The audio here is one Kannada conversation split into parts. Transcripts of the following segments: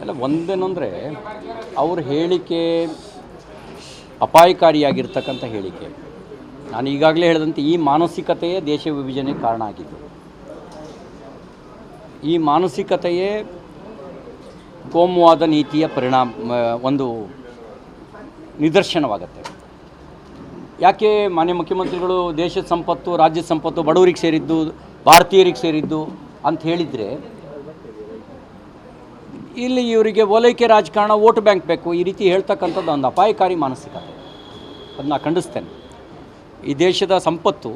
ಅಲ್ಲ, ಒಂದೇನಂದರೆ ಅವ್ರ ಹೇಳಿಕೆ ಅಪಾಯಕಾರಿಯಾಗಿರ್ತಕ್ಕಂಥ ಹೇಳಿಕೆ. ನಾನು ಈಗಾಗಲೇ ಹೇಳಿದಂತೆ ಈ ಮಾನಸಿಕತೆಯೇ ದೇಶ ವಿಭಜನೆಗೆ ಕಾರಣ ಆಗಿದ್ದು. ಈ ಮಾನಸಿಕತೆಯೇ ಕೋಮುವಾದ ನೀತಿಯ ಪರಿಣಾಮ, ಒಂದು ನಿದರ್ಶನವಾಗುತ್ತೆ. ಯಾಕೆ ಮಾನ್ಯ ಮುಖ್ಯಮಂತ್ರಿಗಳು ದೇಶದ ಸಂಪತ್ತು ರಾಜ್ಯದ ಸಂಪತ್ತು ಬಡವರಿಗೆ ಸೇರಿದ್ದು, ಭಾರತೀಯರಿಗೆ ಸೇರಿದ್ದು ಅಂತ ಹೇಳಿದರೆ ಇಲ್ಲಿ ಇವರಿಗೆ ಓಲೈಕೆ ರಾಜಕಾರಣ, ವೋಟ್ ಬ್ಯಾಂಕ್ ಬೇಕು. ಈ ರೀತಿ ಹೇಳ್ತಕ್ಕಂಥದ್ದು ಒಂದು ಅಪಾಯಕಾರಿ ಮಾನಸಿಕತೆ ಅದನ್ನ ಖಂಡಿಸ್ತೇನೆ. ಈ ದೇಶದ ಸಂಪತ್ತು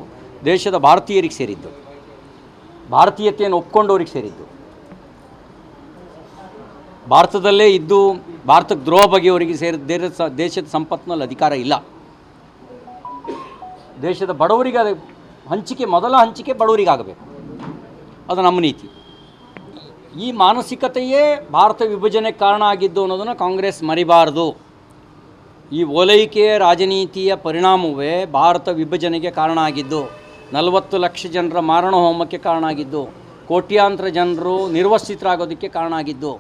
ದೇಶದ ಭಾರತೀಯರಿಗೆ ಸೇರಿದ್ದು. ಭಾರತೀಯತೆಯನ್ನು ಒಪ್ಕೊಂಡವ್ರಿಗೆ ಸೇರಿದ್ದು. ಭಾರತದಲ್ಲೇ ಇದ್ದು ಭಾರತಕ್ಕೆ ದ್ರೋಹ ಬಗೆಯವರಿಗೆ ಸೇರಿದ ದೇಶ ದೇಶದ ಸಂಪತ್ತಿನಲ್ಲಿ ಅಧಿಕಾರ ಇಲ್ಲ. ದೇಶದ ಬಡವರಿಗೆ ಅದು, ಹಂಚಿಕೆ, ಮೊದಲ ಹಂಚಿಕೆ ಬಡವರಿಗಾಗಬೇಕು. ಅದು ನಮ್ಮ ನೀತಿ. ಈ ಮಾನಸಿಕತೆಯೇ ಭಾರತ ವಿಭಜನೆ ಕಾರಣ ಆಗಿದ್ದು ಅನ್ನೋದನ್ನು ಕಾಂಗ್ರೆಸ್ ಮರಿಬಾರದು. ಈ ಓಲೈಕೆಯ ರಾಜನೀತಿಯ ಪರಿಣಾಮವೇ ಭಾರತ ವಿಭಜನೆಗೆ ಕಾರಣ ಆಗಿದ್ದು, ನಲವತ್ತು ಲಕ್ಷ ಜನರ ಮಾರಣ ಹೋಮಕ್ಕೆ ಕಾರಣ ಆಗಿದ್ದು, ಕೋಟ್ಯಾಂತರ ಜನರು ನಿರ್ವಸಿತರಾಗೋದಕ್ಕೆ ಕಾರಣ ಆಗಿದ್ದು,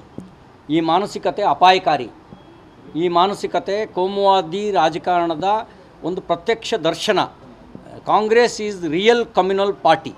ಈ ಮಾನಸಿಕತೆ ಅಪಾಯಕಾರಿ. ಈ ಮಾನಸಿಕತೆ ಕೋಮುವಾದಿ ರಾಜಕಾರಣದ ಒಂದು ಪ್ರತ್ಯಕ್ಷ ದರ್ಶನ. Congress is real communal party.